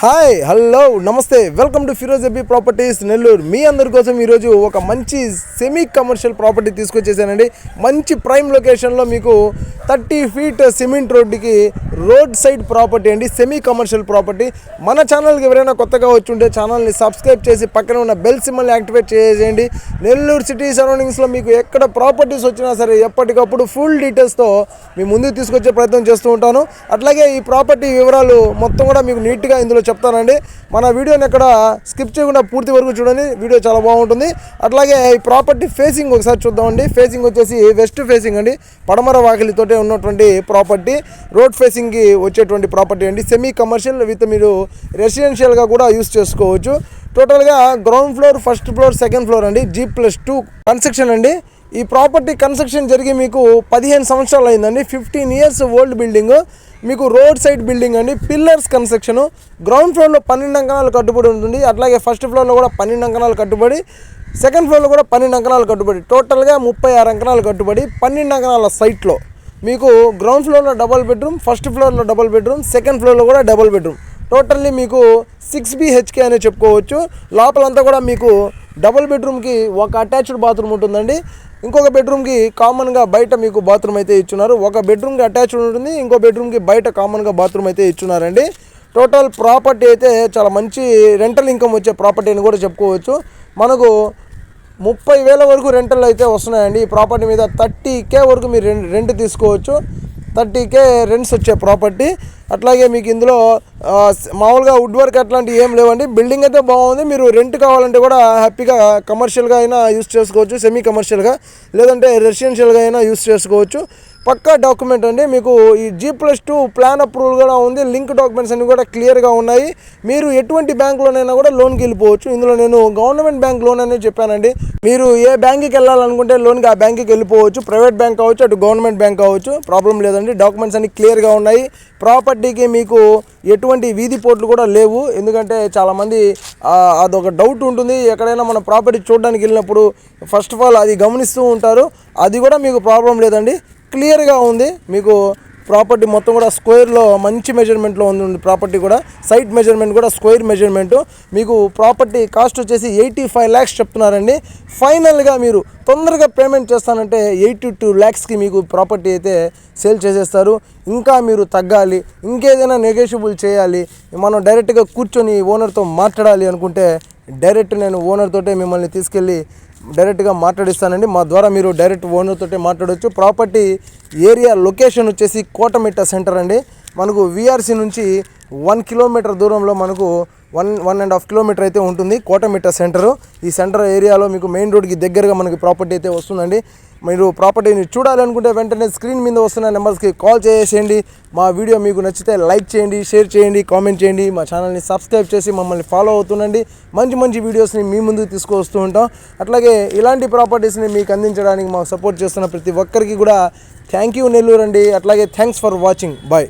Hi hello నమస్తే. Welcome to Firoz AB properties Nellore మీ అందరి కోసం ఈరోజు ఒక మంచి సెమీ కమర్షియల్ ప్రాపర్టీ తీసుకొచ్చేసానండి. మంచి ప్రైమ్ లొకేషన్లో మీకు థర్టీ ఫీట్ సిమెంట్ రోడ్డుకి రోడ్ సైడ్ ప్రాపర్టీ అండి సెమీ కమర్షియల్ ప్రాపర్టీ మన ఛానల్కి ఎవరైనా కొత్తగా వచ్చి ఉంటే ఛానల్ని సబ్స్క్రైబ్ చేసి పక్కన ఉన్న బెల్ సిమ్మల్ని యాక్టివేట్ చేసేయండి. నెల్లూరు సిటీ సరౌండింగ్స్లో మీకు ఎక్కడ ప్రాపర్టీస్ వచ్చినా సరే ఎప్పటికప్పుడు ఫుల్ డీటెయిల్స్తో మీ ముందుకు తీసుకొచ్చే ప్రయత్నం చేస్తూ ఉంటాను. అట్లాగే ఈ ప్రాపర్టీ వివరాలు మొత్తం కూడా మీకు నీట్గా ఇందులో చెప్తానండి. మన వీడియోని ఎక్కడ స్కిప్ చేయకుండా పూర్తి వరకు చూడండి. వీడియో చాలా బాగుంటుంది. అట్లాగే ఈ ప్రాపర్టీ ఫేసింగ్ ఒకసారి చూద్దామండి. ఫేసింగ్ వచ్చేసి వెస్ట్ ఫేసింగ్ అండి. పడమర వాకిలితోటే ఉన్నటువంటి ప్రాపర్టీ. రోడ్ ఫేసింగ్కి వచ్చేటువంటి ప్రాపర్టీ అండి. సెమీ కమర్షియల్ విత్ మీరు రెసిడెన్షియల్గా కూడా యూస్ చేసుకోవచ్చు. టోటల్గా ground floor first floor second floor అండి. జీ ప్లస్ టూ కన్స్ట్రక్షన్ అండి. ఈ ప్రాపర్టీ కన్స్ట్రక్షన్ జరిగి మీకు పదిహేను సంవత్సరాలు అయిందండి. Fifteen years old building. మీకు రోడ్ సైడ్ బిల్డింగ్ అండి. Pillars construction. గ్రౌండ్ ఫ్లోర్లో పన్నెండు అంకణాలు కట్టుబడి ఉంటుంది. అట్లాగే ఫస్ట్ ఫ్లోర్లో కూడా పన్నెండు అంకణాలు కట్టుబడి సెకండ్ ఫ్లోర్లో కూడా పన్నెండు అంకణాలు కట్టుబడి టోటల్గా ముప్పై ఆరు అంకణాలు కట్టుబడి పన్నెండు అంకణాల సైట్లో మీకు గ్రౌండ్ ఫ్లోర్లో డబల్ బెడ్రూమ్ ఫస్ట్ ఫ్లోర్లో డబల్ బెడ్రూమ్ సెకండ్ ఫ్లోర్లో కూడా డబల్ బెడ్రూమ్. టోటల్లీ మీకు సిక్స్ బిహెచ్కే అనే చెప్పుకోవచ్చు. లోపలంతా కూడా మీకు డబుల్ బెడ్రూమ్కి ఒక అటాచ్డ్ బాత్రూమ్ ఉంటుందండి. ఇంకొక బెడ్రూమ్కి కామన్గా బయట మీకు బాత్రూమ్ అయితే ఇచ్చున్నారు. ఒక బెడ్రూమ్కి అటాచ్డ్ ఉంటుంది ఇంకో బెడ్రూమ్కి బయట కామన్గా బాత్రూమ్ అయితే ఇచ్చున్నారండి. టోటల్ ప్రాపర్టీ అయితే చాలా మంచి రెంటల్ ఇన్కమ్ వచ్చే ప్రాపర్టీ అని కూడా చెప్పుకోవచ్చు. మనకు ముప్పై వేల వరకు రెంటల్ అయితే వస్తున్నాయండి. ఈ ప్రాపర్టీ మీద థర్టీ కే వరకు మీరు రెంట్ రెంట్ తీసుకోవచ్చు. థర్టీ కే రెంట్స్ వచ్చే ప్రాపర్టీ. అట్లాగే మీకు ఇందులో మామూలుగా వుడ్ వర్క్ అట్లాంటివి ఏం లేవండి. బిల్డింగ్ అయితే బాగుంది. మీరు రెంట్ కావాలంటే కూడా హ్యాపీగా కమర్షియల్గా అయినా యూస్ చేసుకోవచ్చు సెమీ కమర్షియల్గా లేదంటే రెసిడెన్షియల్గా అయినా యూస్ చేసుకోవచ్చు. పక్కా డాక్యుమెంట్ అండి. మీకు ఈ G plus two plan approval కూడా ఉంది. లింక్ డాక్యుమెంట్స్ అన్ని కూడా క్లియర్గా ఉన్నాయి. మీరు ఎటువంటి బ్యాంకులోనైనా కూడా లోన్కి వెళ్ళిపోవచ్చు. ఇందులో నేను గవర్నమెంట్ బ్యాంక్ లోన్ అనేది చెప్పానండి. మీరు ఏ బ్యాంక్కి వెళ్ళాలనుకుంటే లోన్కి ఆ బ్యాంక్కి వెళ్ళిపోవచ్చు. ప్రైవేట్ బ్యాంక్ కావచ్చు అటు గవర్నమెంట్ బ్యాంక్ కావచ్చు. ప్రాబ్లం లేదండి. డాక్యుమెంట్స్ అన్ని క్లియర్గా ఉన్నాయి. ప్రాపర్టీకి మీకు ఎటువంటి వీధి పోట్లు కూడా లేవు. ఎందుకంటే చాలామంది అదొక డౌట్ ఉంటుంది. ఎక్కడైనా మన ప్రాపర్టీ చూడడానికి వెళ్ళినప్పుడు ఫస్ట్ ఆఫ్ ఆల్ అది గమనిస్తూ ఉంటారు. అది కూడా మీకు ప్రాబ్లం లేదండి. క్లియర్గా ఉంది. మీకు ప్రాపర్టీ మొత్తం కూడా స్క్వేర్లో మంచి మెజర్మెంట్లో ఉంది ప్రాపర్టీ కూడా. సైట్ మెజర్మెంట్ కూడా స్క్వేర్ మెజర్మెంట్. మీకు ప్రాపర్టీ కాస్ట్ వచ్చేసి ఎయిటీ ఫైవ్ ల్యాక్స్ చెప్తున్నారండి. ఫైనల్గా మీరు తొందరగా పేమెంట్ చేస్తానంటే ఎయిటీ టూ ల్యాక్స్కి మీకు ప్రాపర్టీ అయితే సేల్ చేసేస్తారు. ఇంకా మీరు తగ్గాలి. ఇంకేదైనా నెగోషియబుల్ చేయాలి. మనం డైరెక్ట్గా కూర్చొని ఓనర్తో మాట్లాడాలి అనుకుంటే డైరెక్ట్ నేను ఓనర్ తోటే మిమ్మల్ని తీసుకెళ్ళి డైరెక్ట్గా మాట్లాడిస్తానండి. మా ద్వారా మీరు డైరెక్ట్ ఓనర్ తోటే మాట్లాడవచ్చు ప్రాపర్టీ ఏరియా లొకేషన్ వచ్చేసి కోటమిట్ట సెంటర్ అండి. మనకు విఆర్సి నుంచి వన్ కిలోమీటర్ దూరంలో మనకు one one and half kilometre అయితే ఉంటుంది కోటమిట్ట సెంటర్. ఈ సెంటర్ ఏరియాలో మీకు మెయిన్ రోడ్కి దగ్గరగా మనకి ప్రాపర్టీ అయితే వస్తుందండి. మీరు ప్రాపర్టీని చూడాలనుకుంటే వెంటనే స్క్రీన్ మీద వస్తున్న నెంబర్స్కి కాల్ చేసేయండి. మా వీడియో మీకు నచ్చితే లైక్ చేయండి షేర్ చేయండి కామెంట్ చేయండి. మా ఛానల్ని సబ్స్క్రైబ్ చేసి మమ్మల్ని ఫాలో అవుతుండండి. మంచి మంచి వీడియోస్ని మీ ముందుకు తీసుకొస్తూ ఉంటాం. అట్లాగే ఇలాంటి ప్రాపర్టీస్ని మీకు అందించడానికి మాకు సపోర్ట్ చేస్తున్న ప్రతి ఒక్కరికి కూడా థ్యాంక్ యూ నెల్లూరు అండి. అట్లాగే థ్యాంక్స్ ఫర్ వాచింగ్. బాయ్.